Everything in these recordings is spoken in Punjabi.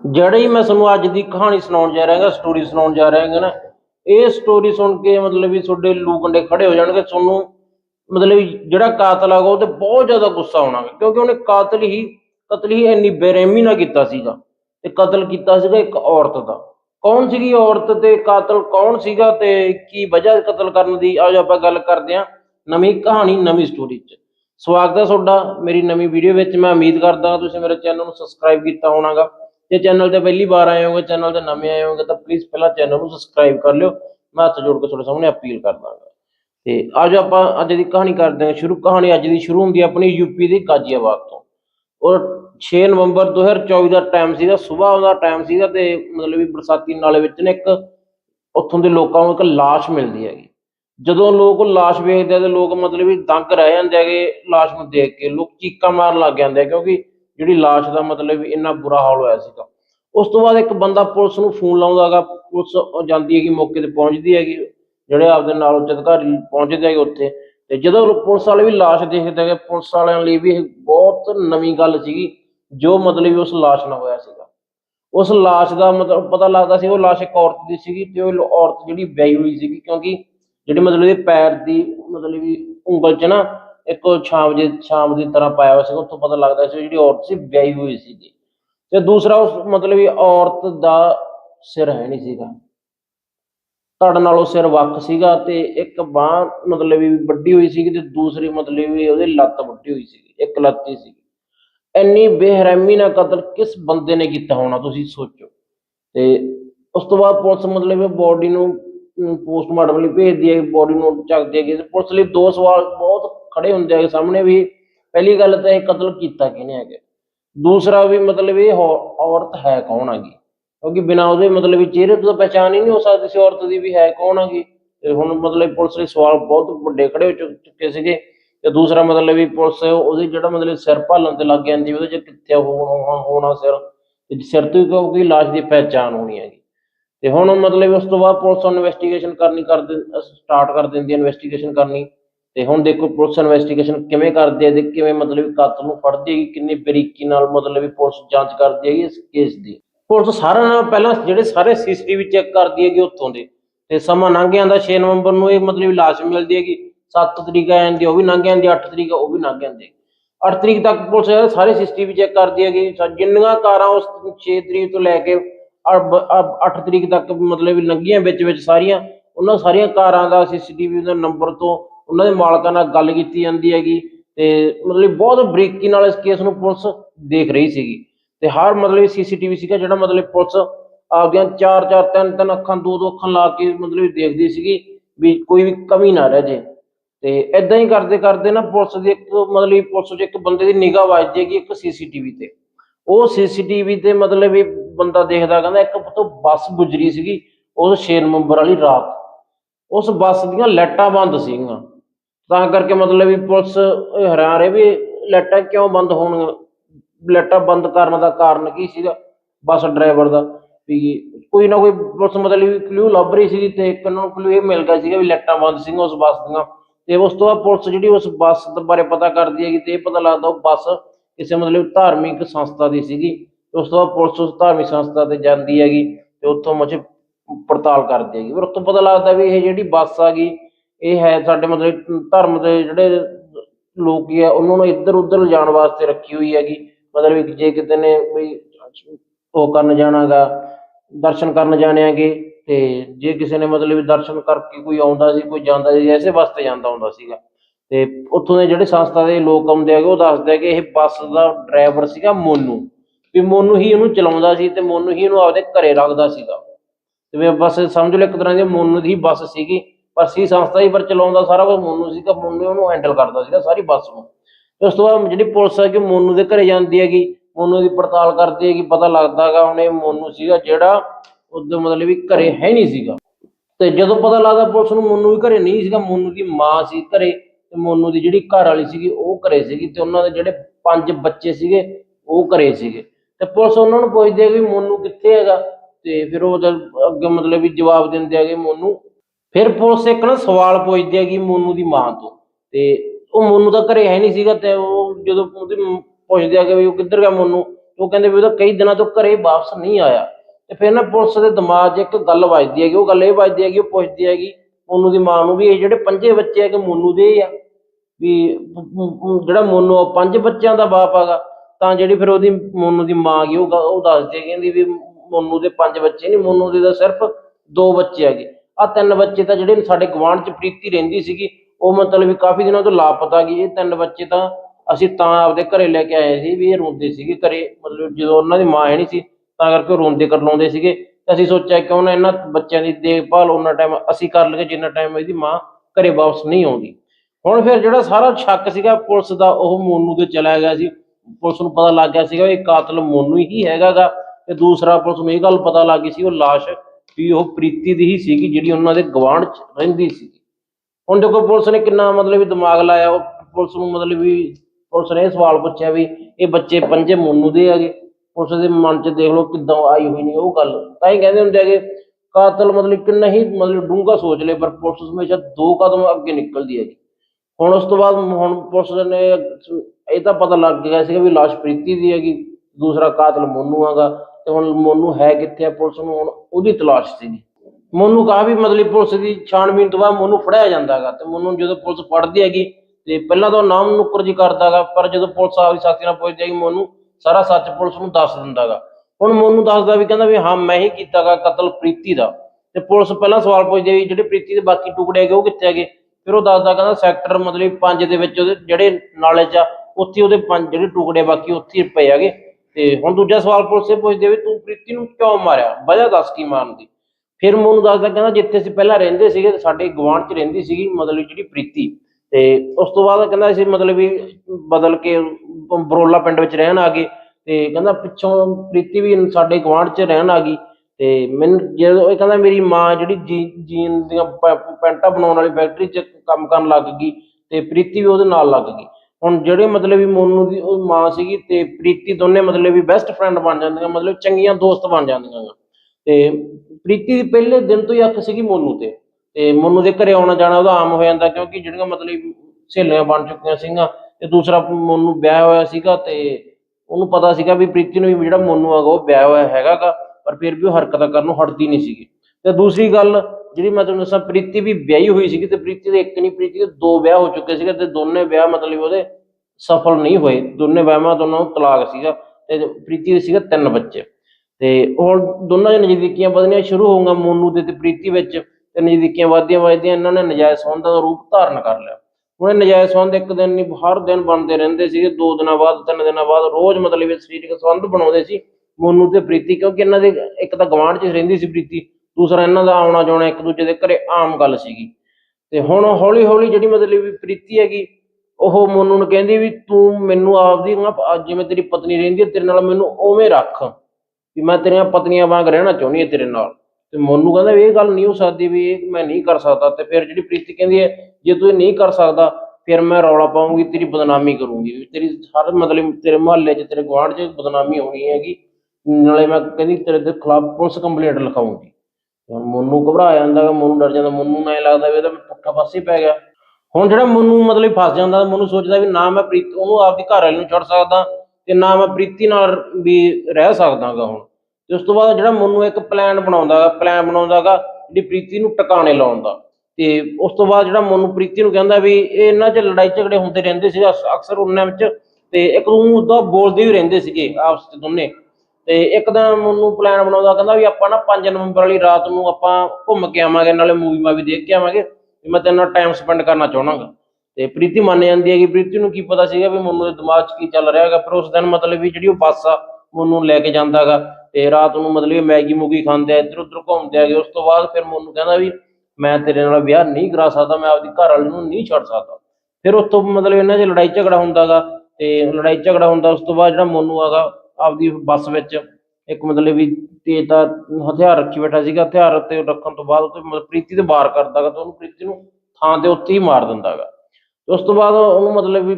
ਜਿਹੜੀ ਮੈਂ ਤੁਹਾਨੂੰ ਅੱਜ ਦੀ ਕਹਾਣੀ ਸੁਣਾਉਣ ਜਾ ਰਿਹਾ ਹਾਂ ਸਟੋਰੀ ਸੁਣਾਉਣ ਜਾ ਰਿਹਾ ਹਾਂ ਨਾ, ਇਹ ਸਟੋਰੀ ਸੁਣ ਕੇ ਮਤਲਬ ਵੀ ਤੁਹਾਡੇ ਲੂ ਕੰਡੇ ਖੜੇ ਹੋ ਜਾਣਗੇ, ਤੁਹਾਨੂੰ ਮਤਲਬ ਜਿਹੜਾ ਕਾਤਲ ਆਗਾ ਉਹ ਤੇ ਬਹੁਤ ਜ਼ਿਆਦਾ ਗੁੱਸਾ ਆਉਣਾ ਕਿਉਂਕਿ ਉਹਨੇ ਕਾਤਲ ਹੀ, ਕਤਲ ਹੀ ਇੰਨੀ ਬੇਰਹਿਮੀ ਨਾਲ ਕੀਤਾ ਸੀਗਾ ਤੇ ਕਤਲ ਕੀਤਾ ਸੀਗਾ ਇੱਕ ਔਰਤ ਦਾ। ਕੌਣ ਸੀਗੀ ਔਰਤ ਤੇ ਕਾਤਲ, ਕੌਣ ਸੀਗਾ ਤੇ ਕੀ ਵਜ੍ਹਾ ਕਤਲ ਕਰਨ ਦੀ ਅੱਜ ਆਪਾਂ ਗੱਲ ਕਰਦੇ ਹਾਂ ਨਵੀਂ ਕਹਾਣੀ, ਨਵੀਂ ਸਟੋਰੀ 'ਚ। ਸਵਾਗਤ ਹੈ ਤੁਹਾਡਾ ਮੇਰੀ ਨਵੀਂ ਵੀਡੀਓ ਵਿੱਚ, ਮੈਂ ਉਮੀਦ ਕਰਦਾ ਤੁਸੀਂ ਮੇਰੇ ਚੈਨਲ ਨੂੰ ਸਬਸਕ੍ਰਾਈਬ ਕੀਤਾ ਹੋਣਾਗਾ। ਜੇ ਚੈਨਲ ਤੇ ਪਹਿਲੀ ਵਾਰ ਆਏ ਹੋਗੇ ਚੈਨਲ ਤੇ ਨਵੇਂ ਆਏ ਹੋਗੇ, ਤਾਂ ਪਲੀਜ਼ ਪਹਿਲਾਂ ਚੈਨਲ ਨੂੰ ਸਬਸਕ੍ਰਾਈਬ ਕਰ ਲਿਓ। ਮੈਂ ਹੱਥ ਜੋੜ ਕੇ ਤੁਹਾਡੇ ਸਾਹਮਣੇ ਅਪੀਲ ਕਰਦਾਗਾ ਤੇ ਅੱਜ ਆਪਾਂ ਅੱਜ ਦੀ ਕਹਾਣੀ ਕਰਦੇ ਹਾਂ। ਸ਼ੁਰੂ ਕਹਾਣੀ ਅੱਜ ਦੀ ਸ਼ੁਰੂ ਹੁੰਦੀ ਹੈ ਆਪਣੀ ਯੂਪੀ ਦੇ ਗਾਜ਼ੀਆਬਾਦ ਤੋਂ। ਔਰ 6 ਨਵੰਬਰ 2024 ਦਾ ਟਾਈਮ ਸੀਗਾ, ਸਵੇਰ ਦਾ ਟਾਈਮ ਸੀਗਾ ਤੇ ਮਤਲਬ ਵੀ ਬਰਸਾਤੀ ਨਾਲੇ ਵਿੱਚ ਨੇ ਇੱਕ ਉੱਥੋਂ ਦੇ ਲੋਕਾਂ ਨੂੰ ਇੱਕ ਲਾਸ਼ ਮਿਲਦੀ ਹੈਗੀ। ਜਦੋਂ ਲੋਕ ਉਹ ਲਾਸ਼ ਵੇਖਦੇ ਆ ਤੇ ਲੋਕ ਮਤਲਬ ਵੀ ਦੰਗ ਰਹਿ ਜਾਂਦੇ ਹੈਗੇ ਲਾਸ਼ ਨੂੰ ਦੇਖ ਕੇ। ਲੋਕ ਚੀਕਾਂ ਮਾਰਨ ਲੱਗ ਜਾਂਦੇ ਆ ਕਿਉਂਕਿ ਜਿਹੜੀ ਲਾਸ਼ ਦਾ ਮਤਲਬ ਇੰਨਾ ਬੁਰਾ ਹਾਲ ਹੋਇਆ ਸੀਗਾ। ਉਸ ਤੋਂ ਬਾਅਦ ਇੱਕ ਬੰਦਾ ਪੁਲਿਸ ਨੂੰ ਫੋਨ ਲਾਉਂਦਾਗਾ ਪੁਲਿਸ ਜਾਂਦੀ ਹੈਗੀ, ਮੌਕੇ ਤੇ ਪਹੁੰਚਦੀ ਹੈਗੀ, ਜਿਹੜੇ ਆਪਦੇ ਨਾਲ ਉੱਚ ਅਧਿਕਾਰੀ ਪਹੁੰਚਦੇ ਹੈਗੇ ਉੱਥੇ। ਤੇ ਜਦੋਂ ਪੁਲਿਸ ਵਾਲੇ ਵੀ ਲਾਸ਼ ਦੇਖਦੇ ਹੈਗੇ, ਪੁਲਿਸ ਵਾਲਿਆਂ ਲਈ ਵੀ ਇਹ ਬਹੁਤ ਨਵੀਂ ਗੱਲ ਸੀਗੀ, ਜੋ ਮਤਲਬ ਉਸ ਲਾਸ਼ ਨਾਲ ਹੋਇਆ ਸੀਗਾ। ਉਸ ਲਾਸ਼ ਦਾ ਮਤਲਬ ਪਤਾ ਲੱਗਦਾ ਸੀ, ਉਹ ਲਾਸ਼ ਇੱਕ ਔਰਤ ਦੀ ਸੀਗੀ ਤੇ ਉਹ ਔਰਤ ਜਿਹੜੀ ਵਿਆਹੀ ਹੋਈ ਸੀਗੀ ਕਿਉਂਕਿ ਜਿਹੜੀ ਮਤਲਬ ਇਹਦੇ ਪੈਰ ਦੀ ਮਤਲਬ ਵੀ ਉਂਗਲ 'ਚ ਨਾ ਇੱਕ ਉਹ ਸ਼ਾਮ ਜੇ ਸ਼ਾਮ ਦੀ ਤਰ੍ਹਾਂ ਪਾਇਆ ਹੋਇਆ ਸੀ, ਉੱਥੋਂ ਪਤਾ ਲੱਗਦਾ ਸੀ ਜਿਹੜੀ ਔਰਤ ਸੀ, ਵਿਆਹੀ ਹੋਈ ਸੀਗੀ। ਤੇ ਦੂਸਰਾ ਉਸ ਮਤਲਬ ਵੀ ਔਰਤ ਦਾ ਸਿਰ ਹੈ ਨਹੀਂ ਸੀਗਾ। ਧੜ ਨਾਲੋਂ ਸਿਰ ਵੱਖ ਸੀਗਾ ਤੇ ਇੱਕ ਬਾਹ ਮਤਲਬ ਵੀ ਵੱਡੀ ਹੋਈ ਸੀਗੀ ਤੇ ਦੂਸਰੀ ਮਤਲਬ ਵੀ ਉਹਦੀ ਲੱਤ ਵੱਡੀ ਹੋਈ ਸੀਗੀ, ਇੱਕ ਲੱਤ ਹੀ ਸੀਗੀ। ਇੰਨੀ ਬੇਰਹਿਮੀ ਨਾਲ ਕਤਲ ਕਿਸ ਬੰਦੇ ਨੇ ਕੀਤਾ ਹੋਣਾ, ਤੁਸੀਂ ਸੋਚੋ। ਤੇ ਉਸ ਤੋਂ ਬਾਅਦ ਪੁਲਿਸ ਮਤਲਬ ਬੋਡੀ ਨੂੰ ਪੋਸਟਮਾਰਟਮ ਲਈ ਭੇਜਦੀ ਹੈ, ਬੋਡੀ ਨੂੰ ਚੱਕਦੀ ਹੈਗੀ ਪੁਲਿਸ ਲਈ ਦੋ ਸਵਾਲ ਬਹੁਤ ਖੜੇ ਹੁੰਦੇ ਆ ਸਾਹਮਣੇ ਵੀ ਪਹਿਲੀ ਗੱਲ ਤਾਂ ਇਹ ਕਤਲ ਕੀਤਾ ਕਿਹਨੇ ਹੈਗਾ? ਦੂਸਰਾ ਵੀ ਮਤਲਬ ਇਹ ਔਰਤ ਹੈ ਕੌਣ ਹੈਗੀ? ਕਿਉਂਕਿ ਬਿਨਾਂ ਉਹਦੇ ਮਤਲਬ ਵੀ ਚਿਹਰੇ ਤੋਂ ਤਾਂ ਪਛਾਣ ਹੀ ਨਹੀਂ ਹੋ ਸਕਦੀ ਸੀ ਔਰਤ ਦੀ ਵੀ ਹੈ ਕੌਣ ਹੈਗੀ? ਤੇ ਹੁਣ ਮਤਲਬ ਪੁਲਿਸ ਲਈ ਸਵਾਲ ਬਹੁਤ ਵੱਡੇ ਖੜੇ ਹੋ ਚੁੱਕ- ਚੁੱਕੇ ਸੀਗੇ। ਤੇ ਦੂਸਰਾ ਮਤਲਬ ਵੀ ਪੁਲਿਸ ਉਹਦੇ ਜਿਹੜਾ ਮਤਲਬ ਸਿਰ ਭਾਲਣ ਤੇ ਲੱਗ ਜਾਂਦੀ, ਉਹਦੇ ਚ ਕਿੱਥੇ ਹੋਣਾ ਹੋਣਾ ਸਿਰ? ਤੇ ਸਿਰ ਤੋਂ ਹੀ ਕਿਉਂਕਿ ਲਾਸ਼ ਦੀ ਪਹਿਚਾਣ ਹੋਣੀ ਹੈਗੀ। ਤੇ ਹੁਣ ਮਤਲਬ ਉਸ ਤੋਂ ਬਾਅਦ ਪੁਲਿਸ ਇਨਵੈਸਟੀਗੇਸ਼ਨ ਕਰਨੀ, ਕਰ ਸਟਾਰਟ ਕਰ ਦਿੰਦੀ ਇਨਵੈਸਟੀਗੇਸ਼ਨ ਕਰਨੀ। ਤੇ ਹੁਣ ਦੇਖੋ ਪੁਲਿਸ ਇਨਵੈਸਟੀਗੇਸ਼ਨ ਕਿਵੇਂ ਕਰਦੀ ਹੈ ਤੇ ਕਿਵੇਂ ਮਤਲਬ ਕਾਤਲ ਨੂੰ ਫੜਦੀ ਹੈਗੀ, ਕਿੰਨੀ ਬਰੀਕੀ ਨਾਲ ਮਤਲਬ ਪੁਲਿਸ ਜਾਂਚ ਕਰਦੀ ਹੈਗੀ ਇਸ ਕੇਸ ਦੀ। ਪੁਲਿਸ ਸਾਰਿਆਂ ਨਾਲ ਪਹਿਲਾਂ ਜਿਹੜੇ ਸਾਰੇ ਸੀਸੀਟੀਵੀ ਚੈੱਕ ਕਰਦੀ ਹੈਗੀ ਉੱਥੋਂ ਦੇ। ਤੇ ਸਮਾਂ ਲੰਘ ਜਾਂਦਾ 6 ਨਵੰਬਰ ਨੂੰ, ਇਹ ਮਤਲਬ ਲਾਸ਼ ਮਿਲਦੀ ਹੈਗੀ। 7 ਤਰੀਕ ਆ ਜਾਂਦੀ, ਉਹ ਵੀ ਲੰਘ ਜਾਂਦੀ 8 ਤਰੀਕ ਉਹ ਵੀ ਲੰਘ ਜਾਂਦੀ। 8 ਤਰੀਕ ਤੱਕ ਪੁਲਿਸ ਸਾਰੇ ਸੀਸੀਟੀਵੀ ਚੈੱਕ ਕਰਦੀ ਹੈਗੀ। ਜਿੰਨੀਆਂ ਕਾਰਾਂ ਉਸ 6 ਤਰੀਕ ਤੋਂ ਲੈ ਕੇ 8 ਤਰੀਕ ਤੱਕ ਮਤਲਬ ਲੰਘੀਆਂ ਵਿੱਚ ਵਿੱਚ ਸਾਰੀਆਂ, ਉਹਨਾਂ ਸਾਰੀਆਂ ਕਾਰਾਂ ਦਾ ਸੀਸੀਟੀਵੀ ਦੇ ਨੰਬਰ ਤੋਂ ਉਹਨਾਂ ਦੇ ਮਾਲਕਾਂ ਨਾਲ ਗੱਲ ਕੀਤੀ ਜਾਂਦੀ ਹੈਗੀ ਤੇ ਮਤਲਬ ਬਹੁਤ ਬਰੀਕੀ ਨਾਲ ਇਸ ਕੇਸ ਨੂੰ ਪੁਲਿਸ ਦੇਖ ਰਹੀ ਸੀਗੀ ਤੇ ਹਰ ਮਤਲਬ ਸੀਸੀਟੀਵੀ ਸੀਗਾ ਜਿਹੜਾ ਮਤਲਬ ਪੁਲਿਸ ਆਪਦੀਆਂ ਚਾਰ ਚਾਰ, ਤਿੰਨ ਤਿੰਨ ਅੱਖਾਂ, ਦੋ ਦੋ ਅੱਖਾਂ ਲਾ ਕੇ ਮਤਲਬ ਦੇਖਦੀ ਸੀਗੀ ਵੀ ਕੋਈ ਵੀ ਕਮੀ ਨਾ ਰਹਿ ਜੇ। ਤੇ ਇਦਾਂ ਹੀ ਕਰਦੇ ਕਰਦੇ ਨਾ ਪੁਲਿਸ ਦੀ ਇੱਕ ਮਤਲਬ ਪੁਲਿਸ 'ਚ ਇੱਕ ਬੰਦੇ ਦੀ ਨਿਗਾਹ ਵੱਜਦੀ ਇੱਕ ਸੀਸੀਟੀਵੀ ਤੇ। ਉਹ ਸੀਸੀਟੀਵੀ ਤੇ ਮਤਲਬ ਵੀ ਬੰਦਾ ਦੇਖਦਾ ਕਹਿੰਦਾ ਇੱਕ ਤੋਂ ਬੱਸ ਗੁਜਰੀ ਸੀਗੀ ਉਹ 6 ਨਵੰਬਰ ਵਾਲੀ ਰਾਤ। ਉਸ ਬੱਸ ਦੀਆਂ ਲਾਈਟਾਂ ਬੰਦ ਸੀਗੀਆਂ। ਤਾਂ ਕਰਕੇ ਮਤਲਬ ਵੀ ਪੁਲਿਸ ਹੈਰਾਨ ਰਹੀ ਵੀ ਲਾਈਟਾਂ ਕਿਉਂ ਬੰਦ ਹੋਣਗੀਆਂ ਲਾਈਟਾਂ ਬੰਦ ਕਰਨ ਦਾ ਕਾਰਨ ਕੀ ਸੀਗਾ, ਬੱਸ ਡਰਾਈਵਰ ਦਾ, ਵੀ ਕੋਈ ਨਾ ਕੋਈ ਪੁਲਿਸ ਮਤਲਬ ਵੀ ਕਲੂ ਲੱਭ ਰਹੀ ਸੀਗੀ ਤੇ ਇੱਕ ਨੂੰ ਕਲੂ ਇਹ ਮਿਲ ਗਿਆ ਸੀਗਾ ਵੀ ਲਾਈਟਾਂ ਬੰਦ ਸੀ ਉਸ ਬੱਸ ਦੀਆਂ। ਤੇ ਉਸ ਤੋਂ ਬਾਅਦ ਪੁਲਿਸ ਜਿਹੜੀ ਉਸ ਬੱਸ ਬਾਰੇ ਪਤਾ ਕਰਦੀ ਹੈਗੀ ਤੇ ਇਹ ਪਤਾ ਲੱਗਦਾ ਉਹ ਬੱਸ ਕਿਸੇ ਮਤਲਬ ਧਾਰਮਿਕ ਸੰਸਥਾ ਦੀ ਸੀਗੀ। ਉਸ ਤੋਂ ਬਾਅਦ ਪੁਲਿਸ ਉਸ ਧਾਰਮਿਕ ਸੰਸਥਾ ਤੇ ਜਾਂਦੀ ਹੈਗੀ ਤੇ ਉੱਥੋਂ ਮੁਝ ਪੜਤਾਲ ਕਰਦੀ ਹੈਗੀ। ਫਿਰ ਉੱਥੋਂ ਪਤਾ ਲੱਗਦਾ ਵੀ ਇਹ ਜਿਹੜੀ ਬੱਸ ਆ ਗਈ ਇਹ ਹੈ ਸਾਡੇ ਮਤਲਬ ਧਰਮ ਦੇ ਜਿਹੜੇ ਲੋਕ ਹੀ ਆ, ਉਹਨਾਂ ਨੂੰ ਇੱਧਰ ਉੱਧਰ ਲਿਜਾਣ ਵਾਸਤੇ ਰੱਖੀ ਹੋਈ ਹੈਗੀ। ਮਤਲਬ ਵੀ ਜੇ ਕਿਤੇ ਨੇ ਵੀ ਉਹ ਕਰਨ ਜਾਣਾਗਾ, ਦਰਸ਼ਨ ਕਰਨ ਜਾਣੇ ਹੈਗੇ ਤੇ ਜੇ ਕਿਸੇ ਨੇ ਮਤਲਬ ਦਰਸ਼ਨ ਕਰਕੇ ਕੋਈ ਆਉਂਦਾ ਸੀ, ਕੋਈ ਜਾਂਦਾ ਸੀ, ਐਸੇ ਵਾਸਤੇ ਜਾਂਦਾ ਹੁੰਦਾ ਸੀਗਾ। ਤੇ ਉੱਥੋਂ ਦੇ ਜਿਹੜੇ ਸੰਸਥਾ ਦੇ ਲੋਕ ਆਉਂਦੇ ਹੈਗੇ, ਉਹ ਦੱਸਦੇ ਆ ਕਿ ਇਹ ਬੱਸ ਦਾ ਡਰਾਈਵਰ ਸੀਗਾ ਮੋਨੂ। ਵੀ ਮੋਨੂ ਹੀ ਉਹਨੂੰ ਚਲਾਉਂਦਾ ਸੀ ਤੇ ਮੋਨੂ ਹੀ ਉਹਨੂੰ ਆਪਦੇ ਘਰੇ ਰੱਖਦਾ ਸੀਗਾ। ਤੇ ਬਸ ਸਮਝ ਲਓ ਇੱਕ ਤਰ੍ਹਾਂ ਦੀ ਮੋਨੂ ਦੀ ਬੱਸ ਸੀਗੀ। ਪਰ ਸੀ ਸੰਸਥਾ ਹੀ ਪਰ ਚਲਾਉਂਦਾ ਸਾਰਾ ਕੁਝ ਮੋਨੂ ਸੀਗਾ ਮੋਨੂ ਉਹਨੂੰ ਹੈਂਡਲ ਕਰਦਾ ਸੀਗਾ ਸਾਰੀ ਬੱਸ ਨੂੰ। ਉਸ ਤੋਂ ਬਾਅਦ ਜਿਹੜੀ ਪੁਲਿਸ ਹੈ ਕਿ ਮੋਨੂ ਦੇ ਘਰੇ ਜਾਂਦੀ ਹੈਗੀ, ਮੋਨੂ ਦੀ ਪੜਤਾਲ ਕਰਦੀ ਹੈਗੀ, ਪਤਾ ਲੱਗਦਾ ਹੈਗਾ ਹੁਣ ਇਹ ਮੋਨੂ ਸੀਗਾ ਜਿਹੜਾ ਉਹਦੇ ਮਤਲਬ ਵੀ ਘਰੇ ਹੈ ਨਹੀਂ ਸੀਗਾ। ਤੇ ਜਦੋਂ ਪਤਾ ਲੱਗਦਾ ਪੁਲਿਸ ਨੂੰ ਮੋਨੂ ਵੀ ਘਰੇ ਨਹੀਂ ਸੀਗਾ, ਮੋਨੂ ਦੀ ਮਾਂ ਸੀ ਘਰੇ ਤੇ ਮੋਨੂ ਦੀ ਜਿਹੜੀ ਘਰ ਵਾਲੀ ਸੀਗੀ ਉਹ ਘਰੇ ਸੀਗੀ ਤੇ ਉਹਨਾਂ ਦੇ ਜਿਹੜੇ ਪੰਜ ਬੱਚੇ ਸੀਗੇ ਉਹ ਘਰੇ ਸੀਗੇ। ਤੇ ਪੁਲਿਸ ਉਹਨਾਂ ਨੂੰ ਪੁੱਛਦੀ ਹੈ ਵੀ ਮੋਨੂ ਕਿੱਥੇ ਹੈਗਾ? ਤੇ ਫਿਰ ਉਹ ਅੱਗੇ ਮਤਲਬ ਵੀ ਜਵਾਬ ਦਿੰਦੇ ਹੈਗੇ ਮੋਨੂ ਫਿਰ ਪੁਲਿਸ ਇੱਕ ਨਾ ਸਵਾਲ ਪੁੱਛਦੀ ਹੈਗੀ ਮੋਨੂ ਦੀ ਮਾਂ ਤੋਂ। ਤੇ ਉਹ ਮੋਨੂ ਤਾਂ ਘਰੇ ਹੈ ਨਹੀਂ ਸੀਗਾ ਤੇ ਉਹ ਜਦੋਂ ਉਹਦੀ ਪੁੱਛਦੇ ਆ ਕਿ ਵੀ ਉਹ ਕਿੱਧਰ ਗਿਆ ਮੋਨੂ ਉਹ ਕਹਿੰਦੇ ਵੀ ਉਹਦਾ ਕਈ ਦਿਨਾਂ ਤੋਂ ਘਰੇ ਵਾਪਸ ਨਹੀਂ ਆਇਆ। ਤੇ ਫਿਰ ਨਾ ਪੁਲਿਸ ਦੇ ਦਿਮਾਗ 'ਚ ਇੱਕ ਗੱਲ ਵੱਜਦੀ ਹੈਗੀ ਉਹ ਗੱਲ ਇਹ ਵੱਜਦੀ ਹੈਗੀ ਉਹ ਪੁੱਛਦੀ ਹੈਗੀ ਮੋਨੂ ਦੀ ਮਾਂ ਨੂੰ ਵੀ ਇਹ ਜਿਹੜੇ ਪੰਜੇ ਬੱਚੇ ਹੈਗੇ ਮੋਨੂ ਦੇ ਆ। ਵੀ ਜਿਹੜਾ ਮੋਨੂ ਆ, ਪੰਜ ਬੱਚਿਆਂ ਦਾ ਬਾਪ ਹੈਗਾ। ਤਾਂ ਜਿਹੜੀ ਫਿਰ ਉਹਦੀ ਮੋਨੂ ਦੀ ਮਾਂ ਗਈ ਉਹ ਉਹ ਦੱਸਦੀ ਕਹਿੰਦੀ ਵੀ ਮੋਨੂ ਦੇ ਪੰਜ ਬੱਚੇ ਨਹੀਂ ਮੋਨੂ ਦੇ ਤਾਂ ਸਿਰਫ ਦੋ ਬੱਚੇ ਹੈਗੇ। ਆ ਤਿੰਨ ਬੱਚੇ ਤਾਂ ਜਿਹੜੇ ਸਾਡੇ ਗਵਾਂਢ ਚ ਪ੍ਰੀਤੀ ਰਹਿੰਦੀ ਸੀਗੀ, ਉਹ ਮਤਲਬ ਵੀ ਕਾਫੀ ਦਿਨਾਂ ਤੋਂ ਲਾਪਤਾ ਗਈ ਇਹ ਤਿੰਨ ਬੱਚੇ ਤਾਂ ਅਸੀਂ ਤਾਂ ਆਪਦੇ ਘਰੇ ਲੈ ਕੇ ਆਏ ਸੀ ਵੀ ਇਹ ਰੋਂਦੇ ਸੀਗੇ ਘਰੇ। ਮਤਲਬ ਜਦੋਂ ਉਹਨਾਂ ਦੀ ਮਾਂ ਹੈ ਨਹੀਂ ਸੀ, ਤਾਂ ਕਰਕੇ ਉਹ ਰੋਂਦੇ ਕਰਲਾਉਂਦੇ ਸੀਗੇ। ਅਸੀਂ ਸੋਚਿਆ ਕਿਉਂ ਨਾ ਇਹਨਾਂ ਬੱਚਿਆਂ ਦੀ ਦੇਖਭਾਲ ਉਹਨਾਂ ਟਾਈਮ ਅਸੀਂ ਕਰ ਲਈਏ, ਜਿੰਨਾ ਟਾਈਮ ਇਹਦੀ ਮਾਂ ਘਰੇ ਵਾਪਸ ਨਹੀਂ ਆਉਂਦੀ। ਹੁਣ ਫਿਰ ਜਿਹੜਾ ਸਾਰਾ ਸ਼ੱਕ ਸੀਗਾ ਪੁਲਿਸ ਦਾ, ਉਹ ਮੋਨੂ ਤੇ ਚਲਾ ਗਿਆ ਸੀ। ਪੁਲਿਸ ਨੂੰ ਪਤਾ ਲੱਗ ਗਿਆ ਸੀਗਾ ਇਹ ਕਾਤਲ ਮੋਨੂ ਹੀ ਹੈਗਾਗਾ। ਤੇ ਦੂਸਰਾ ਪੁਲਿਸ ਨੂੰ ਇਹ ਗੱਲ ਪਤਾ ਲੱਗ ਗਈ ਸੀ, ਉਹ ਲਾਸ਼ ਵੀ ਉਹ ਪ੍ਰੀਤੀ ਦੀ ਹੀ ਸੀਗੀ ਜਿਹੜੀ ਉਹਨਾਂ ਦੇ ਗਵਾਂਢ ਚ ਰਹਿੰਦੀ ਸੀ ਹੁਣ ਦੇਖੋ ਪੁਲਿਸ ਨੇ ਕਿੰਨਾ ਮਤਲਬ ਵੀ ਦਿਮਾਗ ਲਾਇਆ, ਉਹ ਪੁਲਿਸ ਨੂੰ ਮਤਲਬ ਵੀ ਪੁਲਿਸ ਨੇ ਇਹ ਸਵਾਲ ਪੁੱਛਿਆ ਵੀ ਇਹ ਬੱਚੇ ਪੰਜੇ ਮੋਨੂ ਦੇ ਹੈਗੇ। ਪੁਲਿਸ ਦੇ ਮਨ ਚ ਦੇਖ ਲਓ ਕਿੱਦਾਂ ਆਈ ਹੋਈ ਨਹੀਂ ਉਹ ਗੱਲ। ਤਾਂ ਹੀ ਕਹਿੰਦੇ ਹੁੰਦੇ ਹੈਗੇ, ਕਾਤਲ ਮਤਲਬ ਕਿੰਨਾ ਹੀ ਮਤਲਬ ਡੂੰਘਾ ਸੋਚ ਲਏ, ਪਰ ਪੁਲਿਸ ਹਮੇਸ਼ਾ ਦੋ ਕਦਮ ਅੱਗੇ ਨਿਕਲਦੀ ਹੈਗੀ। ਹੁਣ ਉਸ ਤੋਂ ਬਾਅਦ ਹੁਣ ਪੁਲਿਸ ਨੇ ਇਹ ਤਾਂ ਪਤਾ ਲੱਗ ਗਿਆ ਸੀਗਾ ਵੀ ਲਾਸ਼ ਪ੍ਰੀਤੀ ਦੀ ਹੈਗੀ, ਦੂਸਰਾ ਕਾਤਲ ਮੋਨੂ ਹੈਗਾ। ਤੇ ਹੁਣ ਮੋਨੂ ਹੈ ਕਿੱਥੇ ਆ ਪੁਲਿਸ ਨੂੰ ਹੁਣ ਉਹਦੀ ਤਲਾਸ਼ ਸੀਗੀ ਮੋਨੂ ਕਹਾ ਵੀ ਮਤਲਬ ਪੁਲਿਸ ਦੀ ਛਾਣਬੀਨ ਤੋਂ ਬਾਅਦ ਮੋਨੂ ਫੜਿਆ ਜਾਂਦਾ ਤੇ ਮੋਨੂ ਜਦੋਂ ਪੁਲਿਸ ਫੜਦੀ ਹੈਗੀ ਤੇ ਪਹਿਲਾਂ ਤਾਂ ਉਹ ਨਾਮ ਨੁੱਕਰ ਜੀ ਕਰਦਾ ਹੈਗਾ ਪਰ ਜਦੋਂ ਪੁਲਿਸ ਆਪਦੀ ਸ਼ਕਤੀ ਨਾਲ ਪੁੱਛਦੀ ਹੈਗੀ, ਮੋਨੂ ਸਾਰਾ ਸੱਚ ਪੁਲਿਸ ਨੂੰ ਦੱਸ ਦਿੰਦਾ ਹੈਗਾ ਹੁਣ ਮੋਨੂ ਦੱਸਦਾ ਵੀ ਕਹਿੰਦਾ ਵੀ ਹਾਂ, ਮੈਂ ਹੀ ਕੀਤਾਗਾ ਕਤਲ ਪ੍ਰੀਤੀ ਦਾ। ਤੇ ਪੁਲਿਸ ਪਹਿਲਾਂ ਸਵਾਲ ਪੁੱਛਦੀ ਵੀ ਜਿਹੜੇ ਪ੍ਰੀਤੀ ਦੇ ਬਾਕੀ ਟੁਕੜੇ ਹੈਗੇ, ਉਹ ਕਿੱਥੇ ਹੈਗੇ? ਫਿਰ ਉਹ ਦੱਸਦਾ ਕਹਿੰਦਾ ਸੈਕਟਰ ਮਤਲਬ 5 ਦੇ ਵਿੱਚ ਉਹਦੇ ਜਿਹੜੇ ਨਾਲੇ 'ਚ ਆ, ਉੱਥੇ ਉਹਦੇ ਪੰਜ ਜਿਹੜੇ ਟੁਕੜੇ ਬਾਕੀ ਉੱਥੇ ਪਏ ਹੈਗੇ। ਤੇ ਹੁਣ ਦੂਜਾ ਸਵਾਲ ਪੁਲਿਸ ਇਹ ਪੁੱਛਦੀ ਵੀ ਤੂੰ ਪ੍ਰੀਤੀ ਨੂੰ ਕਿਉਂ ਮਾਰਿਆ? ਵਜ੍ਹਾ ਦੱਸ ਕੀ ਮਾਰਨ ਦੀ? ਫਿਰ ਮੈਨੂੰ ਦੱਸਦਾ ਕਹਿੰਦਾ ਜਿੱਥੇ ਅਸੀਂ ਪਹਿਲਾਂ ਰਹਿੰਦੇ ਸੀਗੇ, ਸਾਡੇ ਗਵਾਂਢ 'ਚ ਰਹਿੰਦੀ ਸੀਗੀ ਮਤਲਬ ਜਿਹੜੀ ਪ੍ਰੀਤੀ। ਤੇ ਉਸ ਤੋਂ ਬਾਅਦ ਕਹਿੰਦਾ ਅਸੀਂ ਮਤਲਬ ਵੀ ਬਦਲ ਕੇ ਬਰੋਲਾ ਪਿੰਡ ਵਿੱਚ ਰਹਿਣ ਆ ਗਏ। ਤੇ ਕਹਿੰਦਾ ਪਿੱਛੋਂ ਪ੍ਰੀਤੀ ਵੀ ਸਾਡੇ ਗਵਾਂਢ 'ਚ ਰਹਿਣ ਆ ਗਈ। ਤੇ ਮੈਨੂੰ ਜਦੋਂ ਇਹ ਕਹਿੰਦਾ ਮੇਰੀ ਮਾਂ ਜਿਹੜੀ ਜੀ- ਜੀਨ ਦੀਆਂ ਪੈ- ਪੈਂਟਾਂ ਬਣਾਉਣ ਵਾਲੀ ਫੈਕਟਰੀ 'ਚ ਕੰਮ ਕਰਨ ਲੱਗ ਗਈ ਤੇ ਪ੍ਰੀਤੀ ਵੀ ਉਹਦੇ ਨਾਲ ਲੱਗ ਗਈ। ਹੁਣ ਜਿਹੜੇ ਮਤਲਬ ਵੀ ਮੋਨੂ ਦੀ ਉਹ ਮਾਂ ਸੀਗੀ ਤੇ ਪ੍ਰੀਤੀ ਦੋਨੇ ਮਤਲਬ ਵੀ ਬੈਸਟ ਫਰੈਂਡ ਬਣ ਜਾਂਦੀਆਂ, ਮਤਲਬ ਚੰਗੀਆਂ ਦੋਸਤ ਬਣ ਜਾਂਦੀਆਂ ਗਾ। ਤੇ ਪ੍ਰੀਤੀ ਦੀ ਪਹਿਲੇ ਦਿਨ ਤੋਂ ਹੀ ਅੱਖ ਸੀਗੀ ਮੋਨੂ ਤੇ ਤੇ ਮੋਨੂ ਦੇ ਘਰੇ ਆਉਣਾ ਜਾਣਾ ਉਹਦਾ ਆਮ ਹੋ ਜਾਂਦਾ ਕਿਉਂਕਿ ਜਿਹੜੀਆਂ ਮਤਲਬ ਸਹੇਲੀਆਂ ਬਣ ਚੁੱਕੀਆਂ ਸੀਗੀਆਂ ਤੇ ਦੂਸਰਾ ਮੋਨੂ ਵਿਆਹ ਹੋਇਆ ਸੀਗਾ ਤੇ ਉਹਨੂੰ ਪਤਾ ਸੀਗਾ ਵੀ ਪ੍ਰੀਤੀ ਨੂੰ ਵੀ ਜਿਹੜਾ ਮੋਨੂ ਹੈਗਾ ਉਹ ਵਿਆਹ ਹੋਇਆ ਹੈਗਾਗਾ, ਪਰ ਫਿਰ ਵੀ ਉਹ ਹਰਕਤਾਂ ਕਰਨ ਨੂੰ ਹਟਦੀ ਨਹੀਂ ਸੀਗੀ ਤੇ ਦੂਸਰੀ ਗੱਲ ਜਿਹੜੀ ਮੈਂ ਤੁਹਾਨੂੰ ਦੱਸਾਂ, ਪ੍ਰੀਤੀ ਵੀ ਵਿਆਹੀ ਹੋਈ ਸੀਗੀ ਤੇ ਪ੍ਰੀਤੀ ਦੇ ਇੱਕ ਨਹੀਂ, ਪ੍ਰੀਤੀ ਦੇ ਦੋ ਵਿਆਹ ਹੋ ਚੁੱਕੇ ਸੀਗੇ ਤੇ ਦੋਨੇ ਵਿਆਹ ਮਤਲਬ ਉਹਦੇ ਸਫਲ ਨਹੀਂ ਹੋਏ। ਦੋਨੇ ਵਿਆਹਾਂ ਦੋਨਾਂ ਨੂੰ ਤਲਾਕ ਸੀਗਾ ਤੇ ਪ੍ਰੀਤੀ ਦੇ ਸੀਗਾ ਤਿੰਨ ਬੱਚੇ। ਤੇ ਹੁਣ ਦੋਨਾਂ ਦੇ ਨਜ਼ਦੀਕੀਆਂ ਵਧਣੀਆਂ ਸ਼ੁਰੂ ਹੋ ਗਈਆਂ ਮੋਨੂ ਦੇ ਤੇ ਪ੍ਰੀਤੀ ਵਿੱਚ ਤੇ ਨਜ਼ਦੀਕੀਆਂ ਵਧਦੀਆਂ ਵਧਦੀਆਂ ਇਹਨਾਂ ਨੇ ਨਜਾਇਜ਼ ਸੰਬੰਧਾਂ ਦਾ ਰੂਪ ਧਾਰਨ ਕਰ ਲਿਆ। ਹੁਣ ਇਹ ਨਜਾਇਜ਼ ਸੰਬੰਧ ਇੱਕ ਦਿਨ ਨਹੀਂ, ਹਰ ਦਿਨ ਬਣਦੇ ਰਹਿੰਦੇ ਸੀਗੇ। ਦੋ ਦਿਨਾਂ ਬਾਅਦ, ਤਿੰਨ ਦਿਨਾਂ ਬਾਅਦ ਰੋਜ਼ ਮਤਲਬ ਇਹ ਸਰੀਰਕ ਸੰਬੰਧ ਬਣਾਉਂਦੇ ਸੀ ਮੋਨੂ ਤੇ ਪ੍ਰੀਤੀ ਕਿਉਂਕਿ ਇਹਨਾਂ ਦੇ ਇੱਕ ਤਾਂ ਗਵਾਂਢ 'ਚ ਰਹਿੰਦੀ ਸੀ ਪ੍ਰੀਤੀ। ਦੂਸਰਾ ਇਹਨਾਂ ਦਾ ਆਉਣਾ ਜਾਣਾ ਇੱਕ ਦੂਜੇ ਦੇ ਘਰੇ ਆਮ ਗੱਲ ਸੀਗੀ। ਤੇ ਹੁਣ ਹੌਲੀ ਹੌਲੀ ਜਿਹੜੀ ਮਤਲਬ ਵੀ ਪ੍ਰੀਤੀ ਹੈਗੀ, ਉਹ ਮੋਨੂ ਨੂੰ ਕਹਿੰਦੀ ਵੀ ਤੂੰ ਮੈਨੂੰ ਆਪਦੀ ਜਿਵੇਂ ਤੇਰੀ ਪਤਨੀ ਰਹਿੰਦੀ ਹੈ, ਤੇਰੇ ਨਾਲ ਮੈਨੂੰ ਉਵੇਂ ਰੱਖ ਵੀ ਮੈਂ ਤੇਰੀਆਂ ਪਤਨੀਆਂ ਵਾਂਗ ਰਹਿਣਾ ਚਾਹੁੰਦੀ ਹਾਂ ਤੇਰੇ ਨਾਲ। ਤੇ ਮੋਨੂ ਕਹਿੰਦਾ ਵੀ ਇਹ ਗੱਲ ਨਹੀਂ ਹੋ ਸਕਦੀ ਵੀ ਇਹ ਮੈਂ ਨਹੀਂ ਕਰ ਸਕਦਾ। ਤੇ ਫਿਰ ਜਿਹੜੀ ਪ੍ਰੀਤੀ ਕਹਿੰਦੀ ਹੈ, ਜੇ ਤੂੰ ਇਹ ਨਹੀਂ ਕਰ ਸਕਦਾ, ਫਿਰ ਮੈਂ ਰੌਲਾ ਪਾਉਂਗੀ ਤੇਰੀ ਬਦਨਾਮੀ ਕਰੂੰਗੀ। ਵੀ ਤੇਰੀ ਹਰ ਮਤਲਬ ਤੇਰੇ ਮੁਹੱਲੇ 'ਚ, ਤੇਰੇ ਗੁਆਂਢ 'ਚ ਬਦਨਾਮੀ ਹੋਣੀ ਹੈਗੀ। ਨਾਲੇ ਮੈਂ ਕਹਿੰਦੀ ਤੇਰੇ ਦੇ ਖਿਲਾਫ ਪੁਲਿਸ ਕੰਪਲੇਂਟ ਲਿਖਾਉਂਗੀ ਹੁਣ ਮੋਨੂ ਘਬਰਾ ਜਾਂਦਾ ਗਾ ਮੋਨੂ ਡਰ ਜਾਂਦਾ, ਮੋਨੂ ਨੂੰ ਐਂ ਲੱਗਦਾ ਵੀ ਇਹਦਾ ਪੁੱਠਾ ਪਾਸੇ ਪੈ ਗਿਆ। ਹੁਣ ਜਿਹੜਾ ਮੋਨੂ ਮਤਲਬ ਫਸ ਜਾਂਦਾ, ਮੋਨੂ ਸੋਚਦਾ ਵੀ ਨਾ ਮੈਂ ਪ੍ਰੀਤ, ਉਹਨੂੰ ਆਪਦੀ ਘਰ ਵਾਲੀ ਨੂੰ ਛੱਡ ਸਕਦਾ ਤੇ ਨਾ ਮੈਂ ਪ੍ਰੀਤੀ ਨਾਲ ਵੀ ਰਹਿ ਸਕਦਾਗਾ ਹੁਣ। ਤੇ ਉਸ ਤੋਂ ਬਾਅਦ ਜਿਹੜਾ ਮੋਨੂ ਇੱਕ ਪਲਾਨ ਬਣਾਉਂਦਾਗਾ ਪਲਾਨ ਬਣਾਉਂਦਾਗਾ ਜਿਹੜੀ ਪ੍ਰੀਤੀ ਨੂੰ ਟਿਕਾਣੇ ਲਾਉਣ ਦਾ। ਤੇ ਉਸ ਤੋਂ ਬਾਅਦ ਜਿਹੜਾ ਮੋਨੂ ਪ੍ਰੀਤੀ ਨੂੰ ਕਹਿੰਦਾ ਵੀ ਇਹ ਇਹਨਾਂ 'ਚ ਲੜਾਈ ਝਗੜੇ ਹੁੰਦੇ ਰਹਿੰਦੇ ਸੀ ਅਕਸਰ ਉਹਨਾਂ ਵਿੱਚ ਤੇ ਇੱਕ ਦੂਜੇ ਦਾ ਬੋਲਦੇ ਵੀ ਰਹਿੰਦੇ ਸੀਗੇ ਆਪਸ ਵਿੱਚ ਦੋਨੇ। ਤੇ ਇੱਕ ਦਿਨ ਮੈਨੂੰ ਪਲਾਨ ਬਣਾਉਂਦਾ, ਕਹਿੰਦਾ ਵੀ ਆਪਾਂ ਨਾ 5 ਨਵੰਬਰ ਵਾਲੀ ਰਾਤ ਨੂੰ ਆਪਾਂ ਘੁੰਮ ਕੇ ਆਵਾਂਗੇ, ਨਾਲੇ ਮੂਵੀ ਮਾਵੀ ਦੇਖ ਕੇ ਆਵਾਂਗੇ, ਵੀ ਮੈਂ ਤੇਰੇ ਨਾਲ ਟਾਈਮ ਸਪੈਂਡ ਕਰਨਾ ਚਾਹਣਾਗਾ ਤੇ ਪ੍ਰੀਤੀ ਮੰਨ ਜਾਂਦੀ ਹੈ ਕਿ ਪ੍ਰੀਤੀ ਨੂੰ ਕੀ ਪਤਾ ਸੀਗਾ ਵੀ ਮੈਨੂੰ ਦੇ ਦਿਮਾਗ 'ਚ ਕੀ ਚੱਲ ਰਿਹਾ ਹੈਗਾ, ਫਿਰ ਉਸ ਦਿਨ ਮਤਲਬ ਵੀ ਜਿਹੜੀ ਉਹ ਬੱਸ ਆ, ਮੈਨੂੰ ਲੈ ਕੇ ਜਾਂਦਾਗਾ, ਤੇ ਰਾਤ ਨੂੰ ਮਤਲਬ ਇਹ ਮੈਗੀ ਮੂਗੀ ਖਾਂਦੇ ਆ ਇੱਧਰ ਉੱਧਰ ਘੁੰਮਦੇ ਆਗੇ ਉਸ ਤੋਂ ਬਾਅਦ ਫਿਰ ਮੈਨੂੰ ਕਹਿੰਦਾ ਵੀ ਮੈਂ ਤੇਰੇ ਨਾਲ ਵਿਆਹ ਨਹੀਂ ਕਰਾ ਸਕਦਾ, ਮੈਂ ਆਪਦੀ ਘਰ ਵਾਲੀ ਨੂੰ ਨਹੀਂ ਛੱਡ ਸਕਦਾ। ਫਿਰ ਉਸ ਤੋਂ ਮਤਲਬ ਇਹਨਾਂ 'ਚ ਲੜਾਈ ਝਗੜਾ ਹੁੰਦਾਗਾ, ਤੇ ਲੜਾਈ ਝਗੜਾ ਹੁੰਦਾ, ਉਸ ਤੋਂ ਬਾਅਦ ਜਿਹੜਾ ਮੋਨੂ ਆਗਾ ਆਪਦੀ ਬੱਸ ਵਿੱਚ ਇੱਕ ਮਤਲਬ ਵੀ ਤੇਜ਼ ਦਾ ਹਥਿਆਰ ਰੱਖੀ ਬੈਠਾ ਸੀਗਾ, ਹਥਿਆਰ ਤੇ ਰੱਖਣ ਤੋਂ ਬਾਅਦ ਉਹ ਤੇ ਮਤਲਬ ਪ੍ਰੀਤੀ ਤੇ ਵਾਰ ਕਰਦਾਗਾ ਤੇ ਉਹਨੂੰ ਪ੍ਰੀਤੀ ਨੂੰ ਥਾਂ ਤੇ ਉੱਤੇ ਹੀ ਮਾਰ ਦਿੰਦਾਗਾ ਤੇ ਉਸ ਤੋਂ ਬਾਅਦ ਉਹਨੂੰ ਮਤਲਬ ਵੀ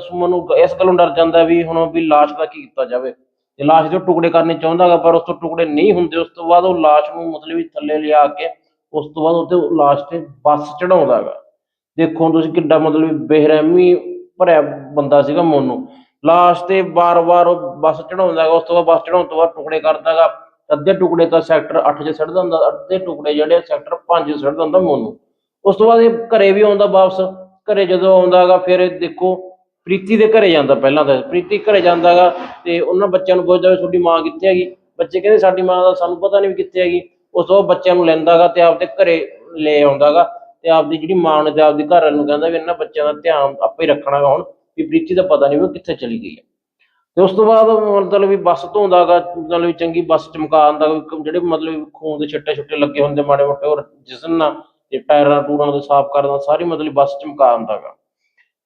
ਸੁਮਨ ਨੂੰ ਇਸ ਗੱਲੋਂ ਡਰ ਜਾਂਦਾ ਵੀ ਹੁਣ ਵੀ ਲਾਸ਼ ਦਾ ਕੀ ਕੀਤਾ ਜਾਵੇ। ਤੇ ਲਾਸ਼ ਦੇ ਟੁਕੜੇ ਕਰਨੇ ਚਾਹੁੰਦਾਗਾ ਪਰ ਉਸ ਤੋਂ ਟੁਕੜੇ ਨਹੀਂ ਹੁੰਦੇ, ਉਸ ਤੋਂ ਬਾਅਦ ਉਹ ਲਾਸ਼ ਨੂੰ ਮਤਲਬ ਵੀ ਥੱਲੇ ਲਿਆ ਕੇ ਉਸ ਤੋਂ ਬਾਅਦ ਉੱਤੇ ਲਾਸ਼ ਤੇ ਬੱਸ ਚੜਾਉਂਦਾਗਾ ਦੇਖੋ ਤੁਸੀਂ ਕਿੱਡਾ ਮਤਲਬ ਵੀ ਬੇਰਹਿਮੀ ਭਰਿਆ ਬੰਦਾ ਸੀਗਾ ਮੋਨੂ। ਲਾਸਟ ਤੇ ਵਾਰ-ਵਾਰ ਉਹ ਬੱਸ ਚੜਾਉਂਦਾ ਹੈਗਾ, ਉਸ ਤੋਂ ਬਾਅਦ ਬੱਸ ਚੜਾਉਣ ਤੋਂ ਬਾਅਦ ਟੁਕੜੇ ਕਰਦਾ ਹੈਗਾ। ਅੱਧੇ ਟੁਕੜੇ ਤਾਂ ਸੈਕਟਰ 8 'ਚ ਛੱਡ ਹੁੰਦਾ ਅੱਧੇ ਟੁਕੜੇ ਜਿਹੜੇ ਸੈਕਟਰ 5 'ਚ ਛੱਡ ਦਿੰਦਾ ਮੋਨੂੰ। ਉਸ ਤੋਂ ਬਾਅਦ ਇਹ ਘਰੇ ਵੀ ਆਉਂਦਾ ਵਾਪਸ। ਘਰੇ ਜਦੋਂ ਆਉਂਦਾ ਹੈਗਾ, ਫਿਰ ਇਹ ਦੇਖੋ, ਪ੍ਰੀਤੀ ਦੇ ਘਰੇ ਜਾਂਦਾ ਪਹਿਲਾਂ ਤਾਂ। ਪ੍ਰੀਤੀ ਘਰੇ ਜਾਂਦਾ ਹੈਗਾ ਤੇ ਉਹਨਾਂ ਬੱਚਿਆਂ ਨੂੰ ਪੁੱਛਦਾ ਵੀ ਤੁਹਾਡੀ ਮਾਂ ਕਿੱਥੇ ਹੈਗੀ? ਬੱਚੇ ਕਹਿੰਦੇ ਸਾਡੀ ਮਾਂ ਦਾ ਸਾਨੂੰ ਪਤਾ ਨਹੀਂ ਵੀ ਕਿੱਥੇ ਹੈਗੀ। ਉਸ ਤੋਂ ਬਾਅਦ ਬੱਚਿਆਂ ਨੂੰ ਲੈਂਦਾ ਹੈਗਾ ਤੇ ਆਪਦੇ ਘਰੇ ਲੈ ਆਉਂਦਾ ਹੈਗਾ ਤੇ ਆਪਦੀ ਜਿਹੜੀ ਮਾਂ ਨੂੰ ਤੇ ਆਪਦੀ ਘਰ ਨੂੰ ਕਹਿੰਦਾ ਵੀ ਇਹਨਾਂ ਬੱਚਿਆਂ ਦਾ ਧਿਆਨ ਆਪੇ ਰੱਖਣਾ ਗਾ ਹੁਣ। ਵੀ ਪ੍ਰੀਤੀ ਦਾ ਪਤਾ ਨਹੀਂ ਉਹ ਕਿੱਥੇ ਚਲੀ ਗਈ ਹੈ। ਤੇ ਉਸ ਤੋਂ ਬਾਅਦ ਮਤਲਬ ਵੀ ਬੱਸ ਧੋਂਦਾ ਗਾ, ਮਤਲਬ ਵੀ ਚੰਗੀ ਬੱਸ ਚਮਕਾ ਦਿੰਦਾ ਜਿਹੜੇ ਮਤਲਬ ਖੂਨ ਦੇ ਛਿੱਟੇ ਛੁੱਟੇ ਲੱਗੇ ਹੁੰਦੇ ਮਾੜੇ ਮੋਟੇ ਔਰ ਜਿਸਮ ਨਾਲ ਤੇ ਟਾਇਰਾਂ ਟੂਰਾਂ ਦੇ ਸਾਫ਼ ਕਰਦਾ ਸਾਰੀ ਮਤਲਬ ਬੱਸ ਚਮਕਾ ਦਿੰਦਾ ਗਾ।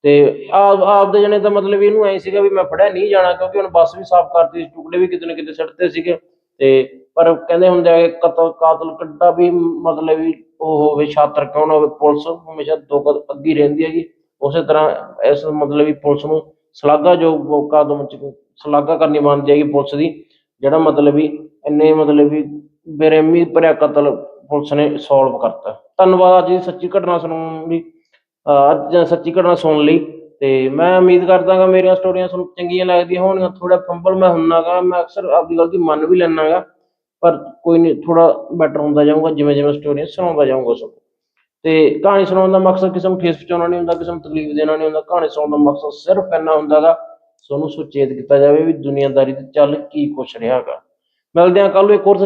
ਤੇ ਆਪ, ਆਪਦੇ ਜਣੇ ਤਾਂ ਮਤਲਬ ਇਹਨੂੰ ਐ ਸੀਗਾ ਵੀ ਮੈਂ ਫੜਿਆ ਨਹੀਂ ਜਾਣਾ, ਕਿਉਂਕਿ ਹੁਣ ਬੱਸ ਵੀ ਸਾਫ਼ ਕਰਤੀ ਸੀ, ਟੁਕੜੇ ਵੀ ਕਿਤੇ ਨਾ ਕਿਤੇ ਸੱਟਦੇ ਸੀਗੇ। ਤੇ ਪਰ ਕਹਿੰਦੇ ਹੁੰਦੇ ਆ ਕਤਲ, ਕਾਤਲ ਕਿੱਡਾ ਵੀ ਮਤਲਬ ਵੀ ਉਹ ਹੋਵੇ, ਛਾਤਰ ਕਿਉਂ ਨਾ ਹੋਵੇ, ਪੁਲਿਸ ਹਮੇਸ਼ਾ ਦੋ ਕਦਮ ਅੱਗੇ ਹੀ ਰਹਿੰਦੀ ਹੈਗੀ। ਉਸੇ ਤਰ੍ਹਾਂ ਇਸ ਮਤਲਬ ਵੀ ਪੁਲਿਸ ਨੂੰ ਸ਼ਲਾਘਾ ਜੋ ਕਦਮ ਚ ਸ਼ਲਾਘਾ ਕਰਨੀ ਬਣਦੀ ਹੈਗੀ ਪੁਲਿਸ ਦੀ, ਜਿਹੜਾ ਮਤਲਬ ਵੀ ਇੰਨੇ ਮਤਲਬ ਵੀ ਬੇਰਹਿਮੀ ਭਰਿਆ ਕਤਲ ਪੁਲਿਸ ਨੇ ਸੋਲਵ ਕਰਤਾ। ਧੰਨਵਾਦ ਅੱਜ ਦੀ ਸੱਚੀ ਘਟਨਾ ਸੁਣਨ ਲਈ, ਅਹ ਅੱਜ ਸੱਚੀ ਘਟਨਾ ਸੁਣ ਲਈ ਤੇ ਮੈਂ ਉਮੀਦ ਕਰਦਾਗਾ ਮੇਰੀਆਂ ਸਟੋਰੀਆਂ ਤੁਹਾਨੂੰ ਚੰਗੀਆਂ ਲੱਗਦੀਆਂ ਹੋਣਗੀਆਂ ਥੋੜਾ ਫੰਬਲ ਮੈਂ ਹੁੰਨਾਗਾ, ਮੈਂ ਅਕਸਰ ਆਪਦੀ ਗਲਤੀ ਮੰਨ ਵੀ ਲੈਣਾਗਾ ਪਰ ਕੋਈ ਨਹੀਂ ਥੋੜਾ ਬੈਟਰ ਹੁੰਦਾ ਜਾਊਗਾ ਜਿਵੇਂ ਜਿਵੇਂ ਸਟੋਰੀਆਂ ਸੁਣਾਉਂਦਾ ਜਾਊਂਗਾ ਸਭ ਤੇ ਕਹਾਣੀ ਸੁਣਾਉਣ ਦਾ ਮਕਸਦ ਕਿਸੇ ਨੂੰ ਠੇਸ ਪਹੁੰਚਾਉਣਾ ਨਹੀਂ ਹੁੰਦਾ, ਕਿਸੇ ਨੂੰ ਤਕਲੀਫ ਦੇਣਾ ਨਹੀਂ ਹੁੰਦਾ। ਕਹਾਣੀ ਸੁਣਾਉਣ ਦਾ ਮਕਸਦ ਸਿਰਫ ਇੰਨਾ ਹੁੰਦਾ ਹੁੰਦਾਗਾ ਤੁਹਾਨੂੰ ਸੁਚੇਤ ਕੀਤਾ ਜਾਵੇ ਵੀ ਦੁਨੀਆਦਾਰੀ ਤੇ ਚੱਲ ਕੀ ਕੁਛ ਰਿਹਾਗਾ ਮਿਲਦੇ ਹਾਂ ਕੱਲ ਨੂੰ ਇੱਕ ਹੋਰ